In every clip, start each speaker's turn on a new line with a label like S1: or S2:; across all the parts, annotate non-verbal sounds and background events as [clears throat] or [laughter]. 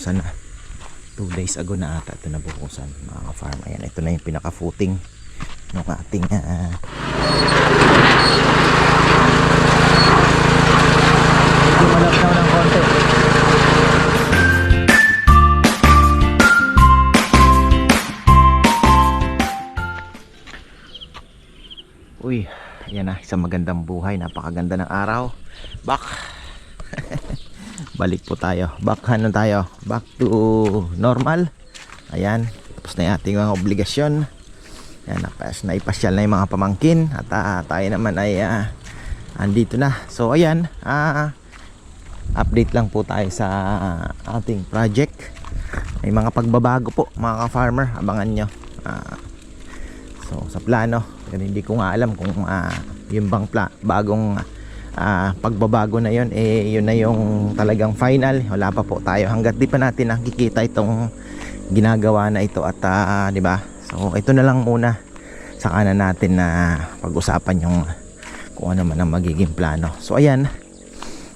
S1: nabuhusan na 2 days ago na ata ito nabuhusan mga ka-farm ayan ito na yung pinaka footing ng ating ah, medyo malapnaw ng konti Uy, ayan na, isang magandang buhay, napakaganda ng araw. Back. [laughs] Balik po tayo. Back ano tayo? Back to normal. Ayan, tapos na yung ating mga obligasyon. Ayan, napas, naipasyal na yung mga pamangkin at ah, tayo naman ay ah, andito na. So ayan, ah, update lang po tayo sa ating project. May mga pagbabago po mga ka-farmer, abangan nyo. Ah, So sa plano, hindi ko nga alam kung ah, yung bang pla- bagong ah, pagbabago na yon eh yun na yung talagang final. Wala pa po tayo hangga't di pa natin nakikita itong ginagawa na ito at ah, di ba? So ito na lang muna saka na natin na pag-usapan yung kung ano man ang magiging plano. So ayan.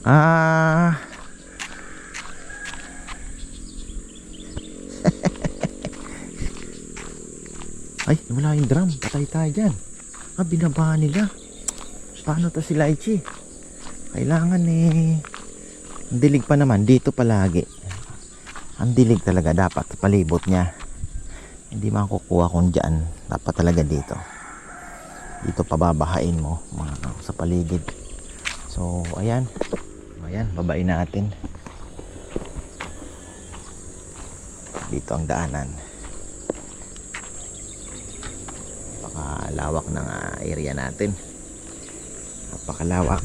S1: Ah [laughs] Ay, wala yung drum. Patay tayo dyan. Ah, binaba nila. Paano to si Laichi? Kailangan eh. Ang dilig pa naman. Dito palagi. Ang dilig talaga. Dapat palibot niya. Hindi makukuha kung dyan. Dapat talaga dito. Dito pababahain mo. Mga sa paligid. So, ayan. Ayan, babain natin. Dito ang daanan. napakalawak ng ah, area natin napakalawak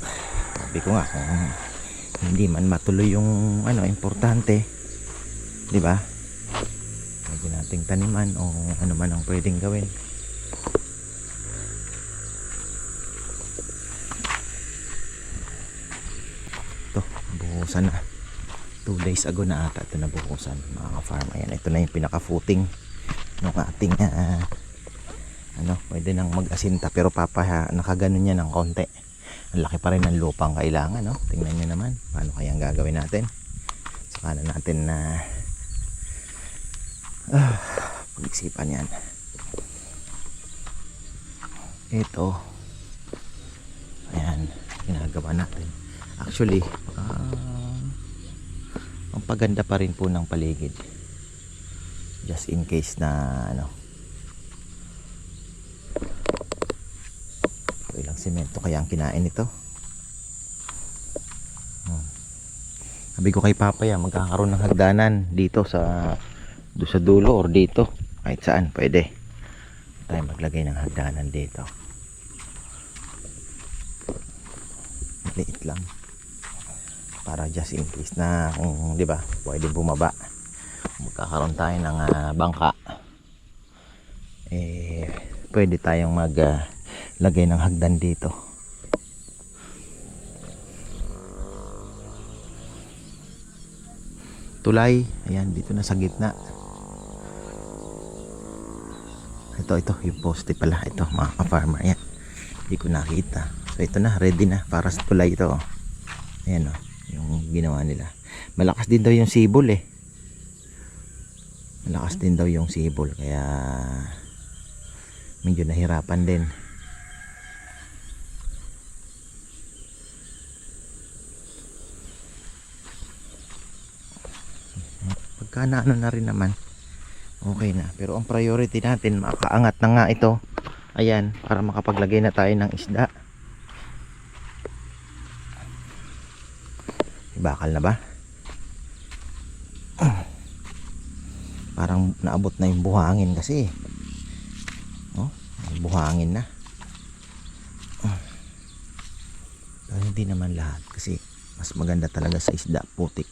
S1: sabi ko nga kung hindi man matuloy yung ano importante di ba? Pwede nating taniman o ano man ang pwedeng gawin. Ito buhusan na. 2 days ago na ata ito nabuhusan mga ka-farm. Ayan ito na yung pinaka footing ng ating ah, ano, pwede nang mag-asinta pero papa nakaganon niya ng konti. Ang laki pa rin ng lupang kailangan, no? Tingnan niyo naman, paano kaya ang gagawin natin? Saka na natin na ah, pag-isipan yan. Ito. Ayan, ginagawa natin. Actually, ah, ang paganda pa rin po ng paligid. Just in case na ano, ilang semento kaya ang kinain ito hmm. sabi ko kay Papa yan magkakaroon ng hagdanan dito sa do sa dulo or dito. Kahit saan pwede. Tayo maglagay ng hagdanan dito. Maliit lang. Para just in case na kung di ba pwede bumaba. Magkakaroon tayo ng ah, bangka. Eh pwede tayong mag ah, lagay ng hagdan dito. Tulay. Ayan dito na sa gitna. Ito ito. Yung poste pala. Ito mga ka-farmer. Ayan. Hindi ko nakita. So ito na. Ready na para sa tulay ito oh. ayan o yung ginawa nila. Malakas din daw yung sibol eh. Malakas din daw yung sibol. Kaya medyo nahirapan din pagka ano na rin naman. Okay na. Pero ang priority natin makaangat na nga ito. Ayan para makapaglagay na tayo ng isda. Bakal na ba? [clears throat] Parang naabot na yung buhangin kasi. Oh, buhangin na. Pero hindi naman lahat kasi mas maganda talaga sa isda putik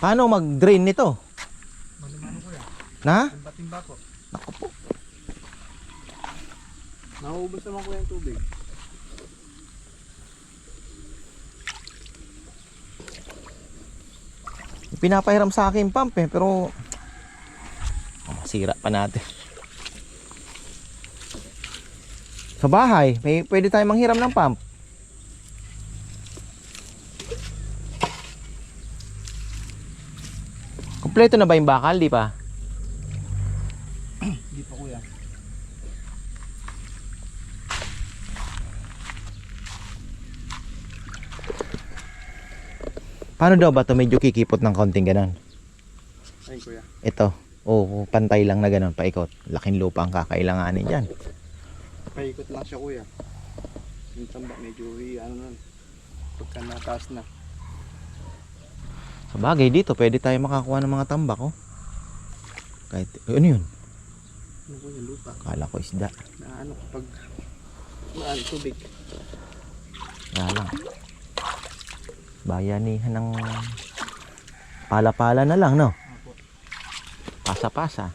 S1: Paano mag-drain nito?
S2: Mano-mano ko yan.
S1: Na?
S2: Timba-timba ko.
S1: Naku po.
S2: Nauubos naman ko yung tubig.
S1: Pinapahiram sa akin pump eh, pero oh, masira pa natin. Sa bahay, may pwede tayong manghiram ng pump. Kompleto na ba yung bakal? Di pa? [clears throat]
S2: Hindi pa kuya.
S1: Paano daw ba to medyo kikipot ng konting ganon?
S2: Ayun kuya.
S1: Ito. O pantay lang na ganon, paikot. Laking lupa ang kakailanganin dyan.
S2: Paikot lang siya kuya. Yung tamba medyo ano nun. Pagka nataas na.
S1: Sa bagay dito, pwede tayo makakuha ng mga tambak, oh. Kahit, ano yun?
S2: Ano kuya, lupa.
S1: Kala ko isda.
S2: Na ano kapag maan tubig.
S1: Nga lang. Bayanihan ng pala-pala na lang, no? Pasa-pasa.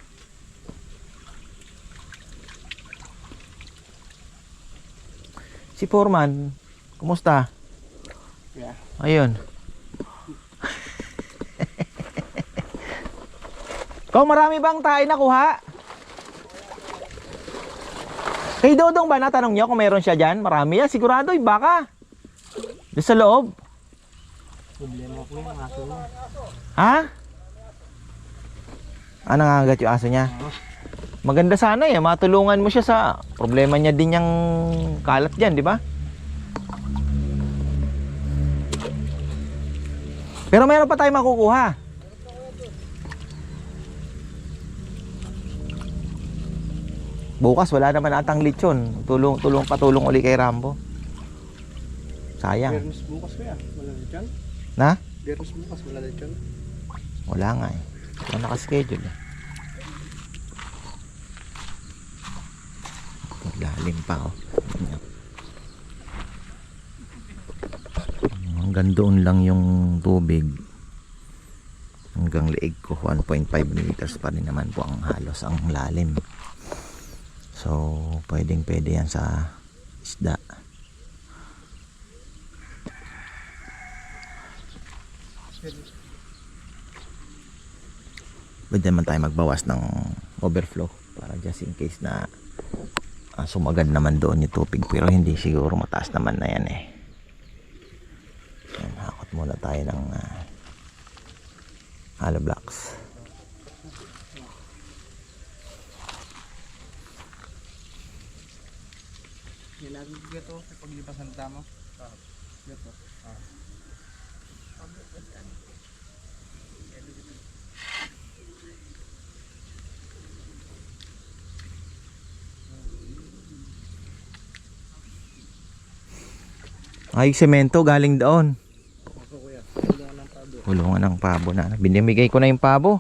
S1: Si Foreman, kumusta?
S2: Kuya.
S1: Ayun. Kung marami bang tayo nakuha? Kay Dodong ba natanong niyo kung meron siya dyan? Marami yan, sigurado, yung baka. Doon sa loob.
S2: Problema ko yung aso mo.
S1: Ha? Ah, nangangagat yung aso niya. Maganda sana eh, matulungan mo siya sa problema niya din yung kalat dyan, di ba? Pero meron pa tayo makukuha. Bukas wala naman atang lechon. Tulong, tulong, patulong uli kay Rambo. Sayang.
S2: Biyernes bukas kuya. Wala dyan.
S1: Na?
S2: Biyernes bukas wala dyan.
S1: Wala nga eh. Wala nakaschedule eh. Lalim pa oh. Hanggang doon lang yung tubig. Hanggang leeg ko 1.5 meters pa rin naman po ang halos ang lalim. So, pwedeng pwede yan sa isda. pwede naman tayo magbawas ng overflow para just in case na ah, sumagad naman doon yung tubig. Pero hindi siguro mataas naman na yan eh. Yan, hakot muna tayo ng uh, hollow blocks
S2: Nilagay ko ito sa paglipas ng damo. Ito.
S1: ay semento galing doon. Kulungan ng pabo na. Binimigay ko na yung pabo.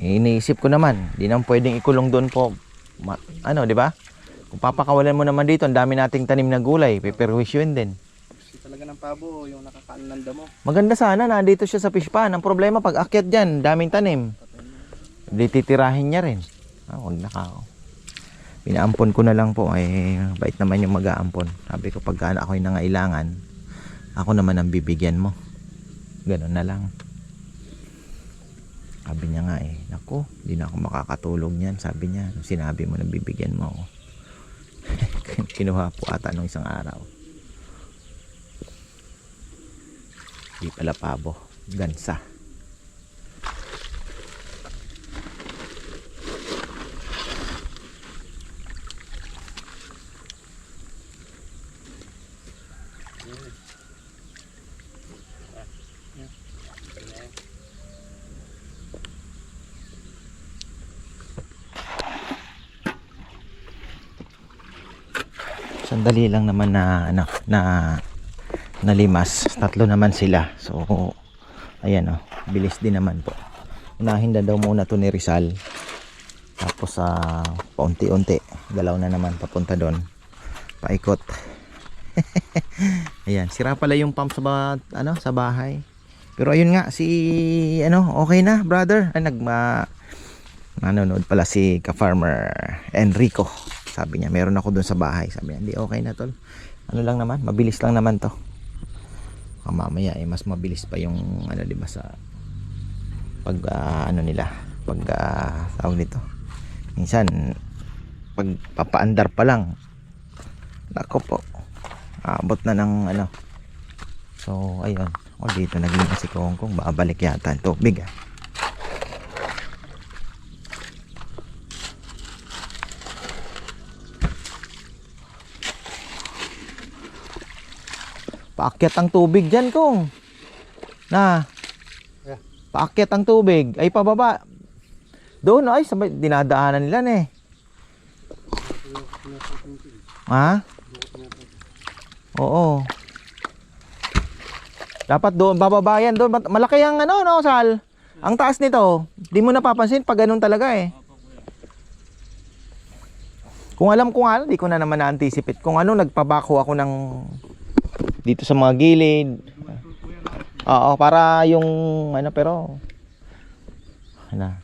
S1: Eh, iniisip ko naman, di naman pwedeng ikulong doon po. Ma- ano, di ba? Kung papakawalan mo naman dito, ang dami nating tanim na gulay, peperwisyo yun din.
S2: Kasi talaga ng pabo yung nakakaano ng damo.
S1: Maganda sana, nandito siya sa fish pan. Ang problema, pag akyat dyan, daming tanim. Di titirahin niya rin. Ah, wag na ka. Pinaampon ko na lang po. Eh, bait naman yung mag-aampon. Sabi ko, pagka ako'y nangailangan, ako naman ang bibigyan mo. Ganun na lang. Sabi niya nga eh, Naku, di na ako makakatulog niyan. Sabi niya, sinabi mo na bibigyan mo ako. [laughs] Kinuha po ata nung isang araw. Di pala pabo. Gansa. Sandali lang naman na ano na nalimas. Tatlo naman sila. So ayan oh. Bilis din naman po. Unahin na daw muna to ni Rizal. Tapos sa paunti-unti. Galaw na naman papunta doon. Paikot. [laughs] Ayan sira pala yung pump sa ba, ano sa bahay. Pero ayun nga si ano okay na brother. Ay nagma nanonood pala si ka-farmer Enrico sabi niya meron ako doon sa bahay sabi niya hindi okay na tol ano lang naman mabilis lang naman to Baka mamaya eh mas mabilis pa yung ano di ba sa pag ah, ano nila pag uh, tawag nito minsan pag papaandar pa lang Nako po. Abot na ng ano. So, ayun. O, dito naging si Kongkong. Babalik yata ang tubig ah. Paakyat ang tubig dyan, Kong. Na. Paakyat ang tubig. Ay, pababa. Doon, ay, sabay, dinadaanan nila na eh. Ha? Oo. Dapat doon, bababa yan doon. Malaki ang ano, no, Sal? Ang taas nito. Di mo napapansin pag ganun talaga eh. Kung alam ko nga, di ko na naman na-anticipate. Kung ano, nagpabako ako ng dito sa mga gilid. Oo, para yung ano pero ano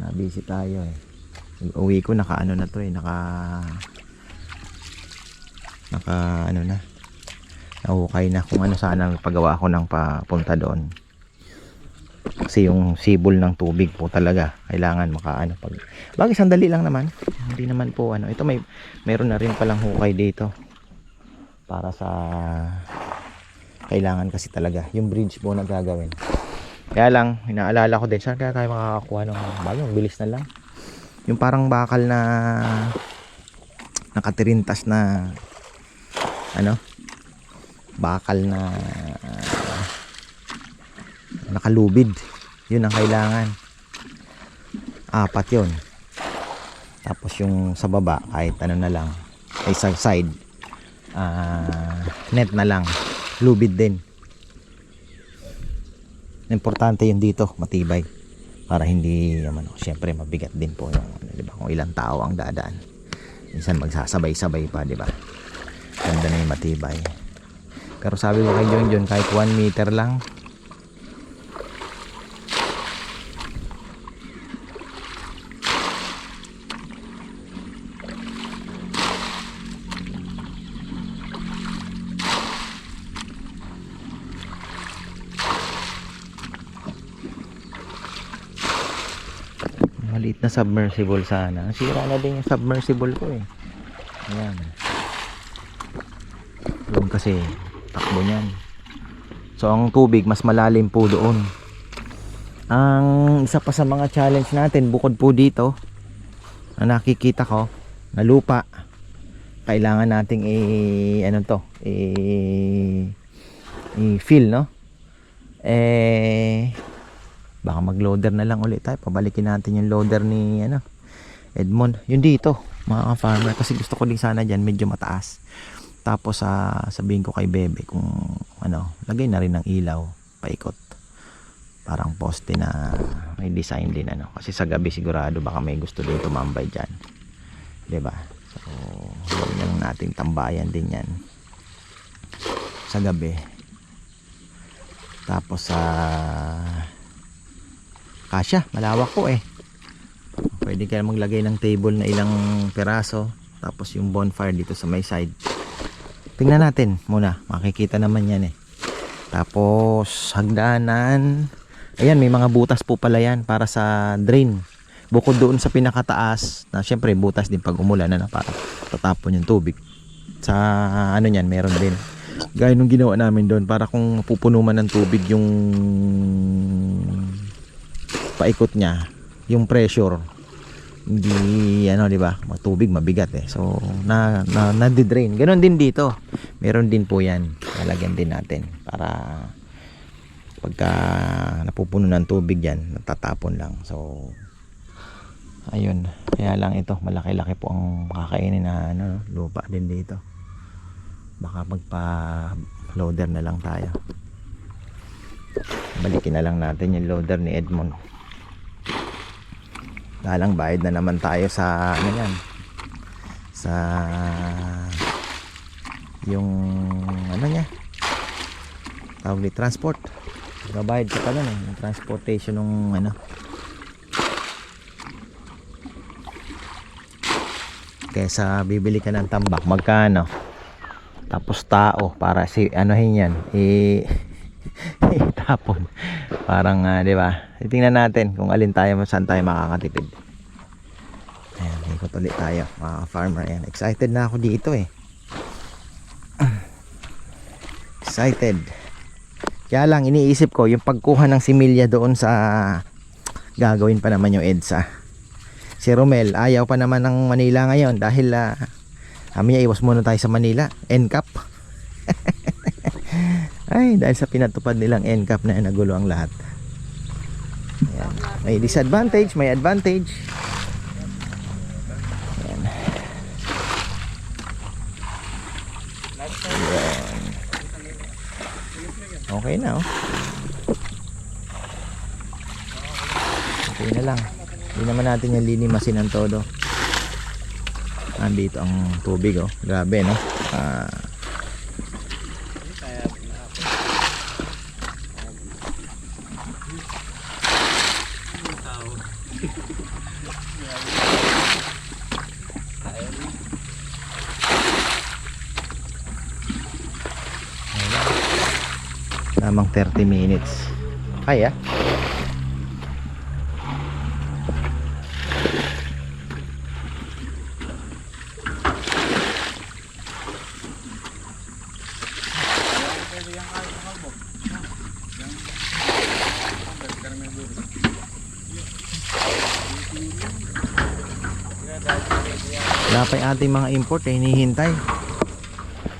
S1: na busy tayo eh. Uwi ko naka ano na to eh, naka naka ano na. Nahukay na kung ano sana ang paggawa ko ng papunta doon. Kasi yung sibol ng tubig po talaga kailangan makaano pag Bagay sandali lang naman. Hindi naman po ano. Ito may meron na rin palang hukay dito para sa kailangan kasi talaga. Yung bridge po na gagawin. Kaya lang inaalala ko din saan kaya tayo makakakuha ng bago bilis na lang. Yung parang bakal na nakatirintas na ano? Bakal na nakalubid. Yun ang kailangan. Apat yun. Tapos yung sa baba kahit ano na lang ay sa side ah, net na lang. Lubid din. Importante yun dito matibay. Para hindi naman syempre mabigat din po yung ano, di ba kung ilang tao ang dadaan. Minsan magsasabay-sabay pa di ba? Ganda na yung matibay. Pero sabi ko kay John John kahit 1 meter lang maliit na submersible sana. Sira na din yung submersible ko eh. Ayan. Doon kasi takbo niyan. So ang tubig mas malalim po doon. Ang isa pa sa mga challenge natin bukod po dito na nakikita ko na lupa kailangan nating i ano to i i fill no? Eh baka mag-loader na lang ulit tayo. Pabalikin natin yung loader ni ano Edmond. Yun dito mga farmer kasi gusto ko din sana dyan medyo mataas. Tapos sa sabihin ko kay Bebe kung ano lagay na rin ng ilaw paikot. Parang poste na may design din ano. Kasi sa gabi sigurado baka may gusto din tumambay dyan. Ba so huwag na lang nating tambayan din yan. Sa gabi. Tapos sa kasya malawak po eh. Pwede kayo maglagay ng table na ilang peraso tapos yung bonfire dito sa may side. Tingnan natin muna makikita naman yan eh. Tapos hagdanan. Ayan may mga butas po pala yan para sa drain. Bukod doon sa pinakataas na syempre butas din pag umulan na para tatapon yung tubig. Sa ano yan meron din. Gaya nung ginawa namin doon para kung pupuno man ng tubig yung paikot niya yung pressure hindi ano di ba matubig mabigat eh. So na na, na drain ganoon din dito. Meron din po yan. Lalagyan din natin para pagka napupuno ng tubig yan natatapon lang. So ayun. Kaya lang ito malaki-laki po ang makakainin na ano, lupa din dito. Baka magpa loader na lang tayo. Balikin na lang natin yung loader ni Edmond Dalang bayad na naman tayo sa ano yan sa yung ano niya tawag ni transport. Gabayad ka pa nun eh yung transportation ng ano. Kesa bibili ka ng tambak magkano? Tapos tao para si anuhin yan i [laughs] itapon. Parang ah, di ba tingnan natin kung alin tayo saan tayo makakatipid. Ayan ikot ulit tayo mga farmer yan excited na ako dito eh. [clears throat] Excited. Kaya lang iniisip ko yung pagkuha ng similya doon sa gagawin pa naman yung EDSA. Si Romel ayaw pa naman ng Manila ngayon dahil uh, niya iwas muna tayo sa Manila. NCAP [laughs] ay dahil sa pinatupad nilang NCAP na nagulo ang lahat. Ayan. May disadvantage may advantage. Ayan. Okay na oh. Okay na lang. Hindi naman natin yung linimasin ng todo. Andito ang tubig oh. Grabe no? Ah lamang 30 minutes. Kaya ating mga import eh hinihintay.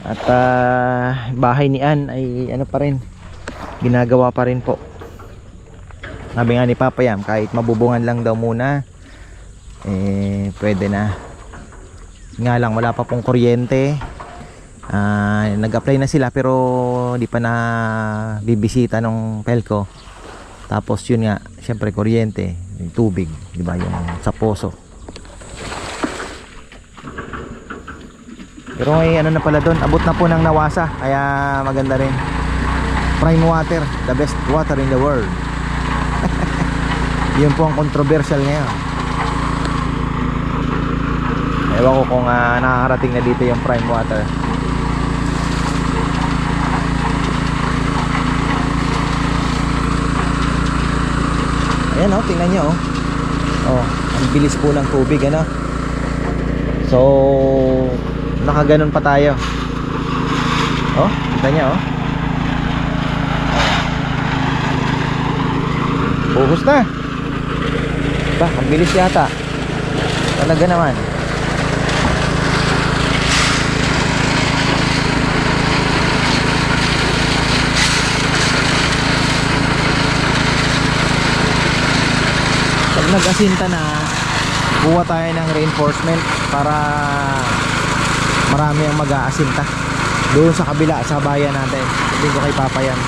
S1: At ah, bahay ni Ann ay ano pa rin ginagawa pa rin po. Sabi nga ni Papa Yam kahit mabubungan lang daw muna eh pwede na. Nga lang wala pa pong kuryente. Ah, nag-apply na sila pero di pa na bibisita ng Pelco. Tapos yun nga syempre kuryente tubig di ba yung sa poso pero may ano na pala doon abot na po ng nawasa kaya maganda rin. Prime water the best water in the world. [laughs] Yun po ang controversial ngayon. Ewan ko kung uh, nakakarating na dito yung prime water. Ayan oh tingnan nyo oh. Oh ang bilis po ng tubig ano. So nakaganon pa tayo oh kita nyo oh Buhos na. Ba, ang bilis yata. Talaga naman. Pag nag-asinta na, buwa tayo ng reinforcement para marami ang mag-aasinta. Doon sa kabila, sa bayan natin. Sabihin ko kay Papa yan.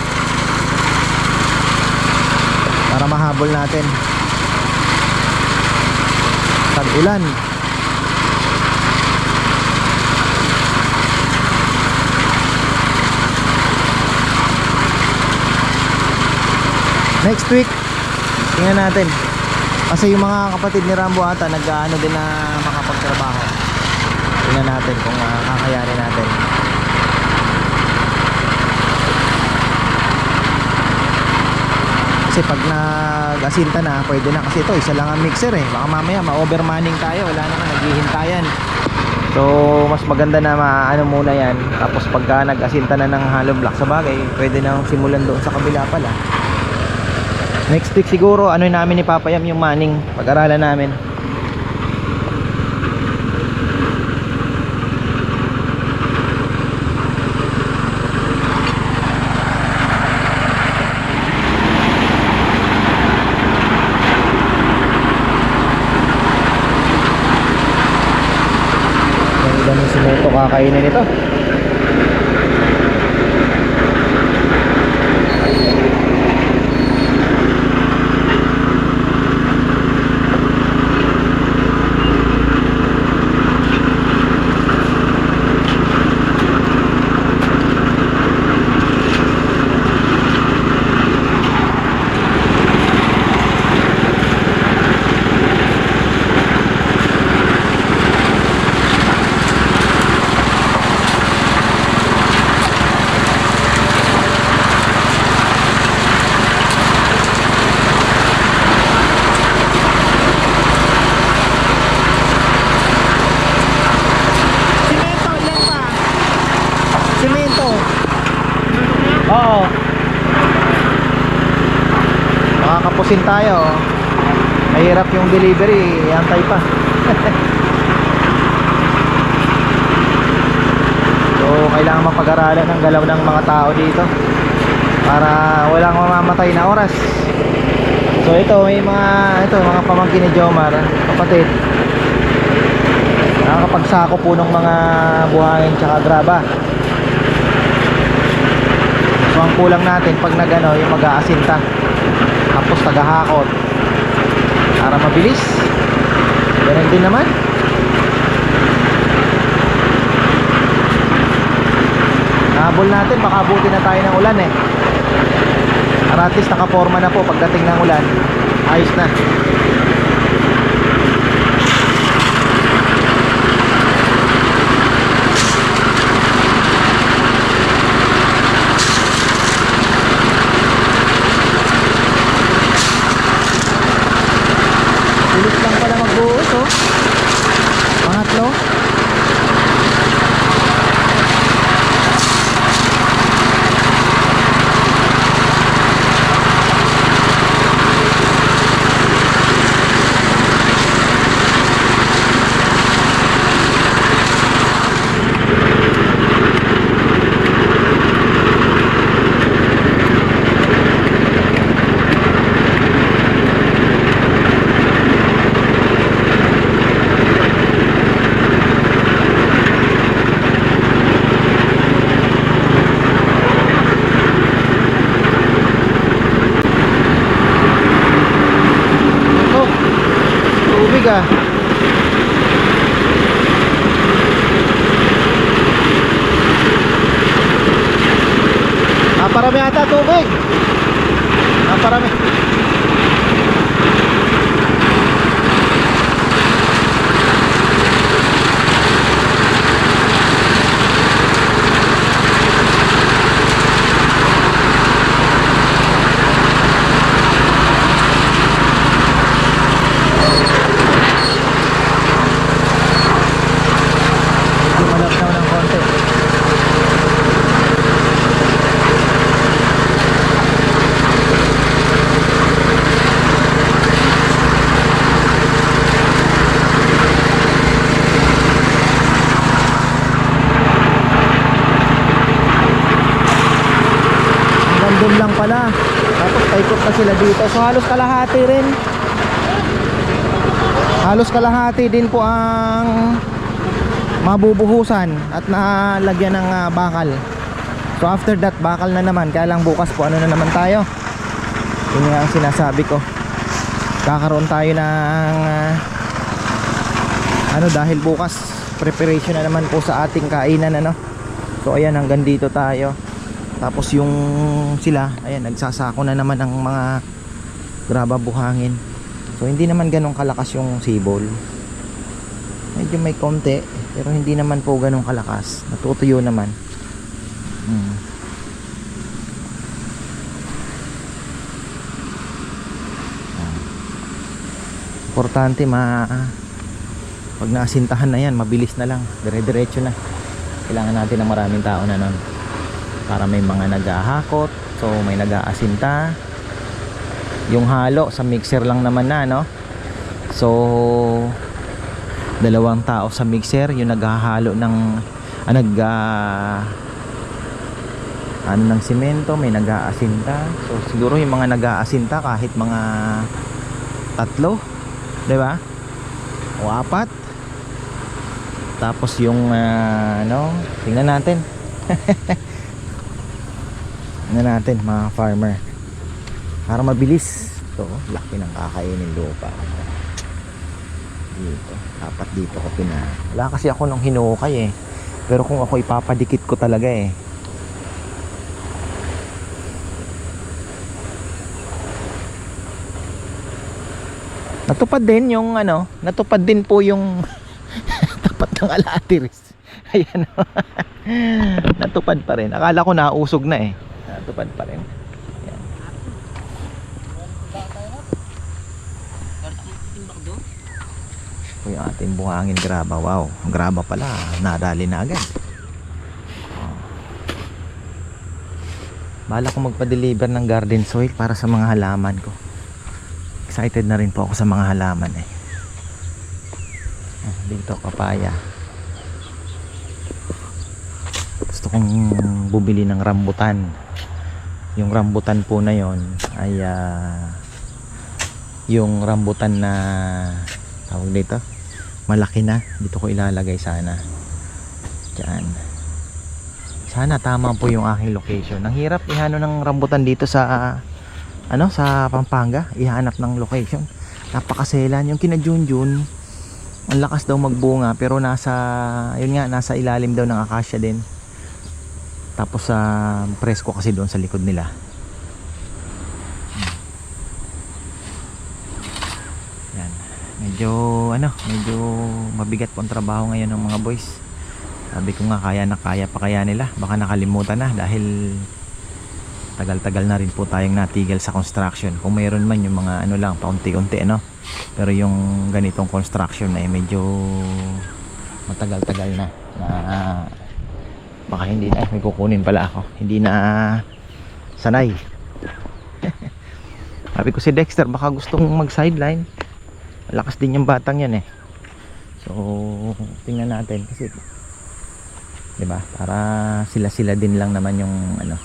S1: Para mahabol natin. Tag ulan next week tingnan natin. Kasi yung mga kapatid ni Rambo ata nag-ano din na makapagtrabaho tingnan natin kung uh, kakayanin natin. Kasi pag nag-asinta na pwede na. Kasi ito isa lang ang mixer eh. Baka mamaya ma-overmanning tayo. Wala naman naghihintayan. So mas maganda na maano muna yan. Tapos pagka nag-asinta na ng hollow block sa bagay pwede na simulan doon sa kabila pala. Next week siguro ano namin ni Papa Yam yung manning. Pag-aralan namin Simuto kakainin ito. Oo. Makakapusin tayo. oh. Mahirap yung delivery, antay pa. [laughs] so, kailangan mapag-aralan ng galaw ng mga tao dito para walang mamamatay na oras. So ito may mga ito mga pamangkin ni Jomar, kapatid. Nakakapagsako po ng mga buhangin tsaka graba. Ang kulang natin pag nagano yung mag-aasinta. Tapos tagahakot. Para mabilis. Ganun din naman. Nahabol natin, baka buti na tayo ng ulan eh. At least nakaporma na po pagdating ng ulan. Ayos na. Na sila dito. So halos kalahati rin. Halos kalahati din po ang mabubuhusan at nalagyan ng ah, bakal. So after that, bakal na naman. Kaya lang bukas po, ano na naman tayo. Yun ang sinasabi ko. Kakaroon tayo ng ah, ano dahil bukas preparation na naman po sa ating kainan ano. So ayan hanggang dito tayo. Tapos yung sila, ayan nagsasako na naman ng mga graba buhangin. So hindi naman ganun kalakas yung sibol. Medyo may konti pero hindi naman po ganun kalakas. Natutuyo naman. Hmm. Ah. Importante ma pag naasintahan na yan, mabilis na lang. Dire-diretso na. Kailangan natin ng maraming tao na nun. Para may mga naghahakot, so may nag-aasinta. Yung halo sa mixer lang naman na, no? So dalawang tao sa mixer yung naghahalo ng ah, nag ah, ano ng simento may nag-aasinta. So siguro yung mga nag-aasinta kahit mga tatlo di ba? O apat. Tapos yung ah, ano tingnan natin [laughs] tingnan natin mga farmer. Para mabilis. To laki ng kakainin lupa. Dito dapat dito ko pina wala kasi ako nung hinukay eh. Pero kung ako ipapadikit ko talaga eh. Natupad din yung ano natupad din po yung [laughs] tapat ng alatiris ayan o. [laughs] natupad pa rin. Akala ko nausog na eh natupad pa rin. Ito yung ating buhangin graba. Wow, graba pala. Nadali na agad. Oh. Bala ko magpa-deliver ng garden soil para sa mga halaman ko. Excited na rin po ako sa mga halaman eh. Ah, Dito, papaya. Gusto kong bumili ng rambutan. Yung rambutan po na yon ay ah, yung rambutan na tawag dito malaki na dito ko ilalagay sana Diyan. Sana tama po yung aking location. Ang hirap ihano ng rambutan dito sa ano sa Pampanga, ihanap ng location. Napakaselan yung kina Junjun. Ang lakas daw magbunga pero nasa yun nga nasa ilalim daw ng akasya din. Tapos sa presko kasi doon sa likod nila. Yan. Medyo ano, medyo mabigat po ang trabaho ngayon ng mga boys. Sabi ko nga kaya na kaya pa kaya nila. Baka nakalimutan na dahil tagal-tagal na rin po tayong natigil sa construction. Kung mayroon man yung mga ano lang, paunti-unti ano. Pero yung ganitong construction ay medyo matagal-tagal na. na baka hindi na, may kukunin pala ako. Hindi na sanay. [laughs] Sabi ko si Dexter, baka gustong mag-sideline. Malakas din yung batang yan eh. So, tingnan natin kasi 'di ba? Para sila-sila din lang naman yung ano.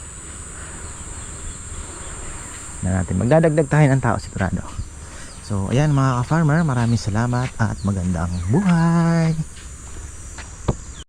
S1: Na natin magdadagdag tayo ng tao sigurado. So, ayan mga ka-farmer, maraming salamat at magandang buhay.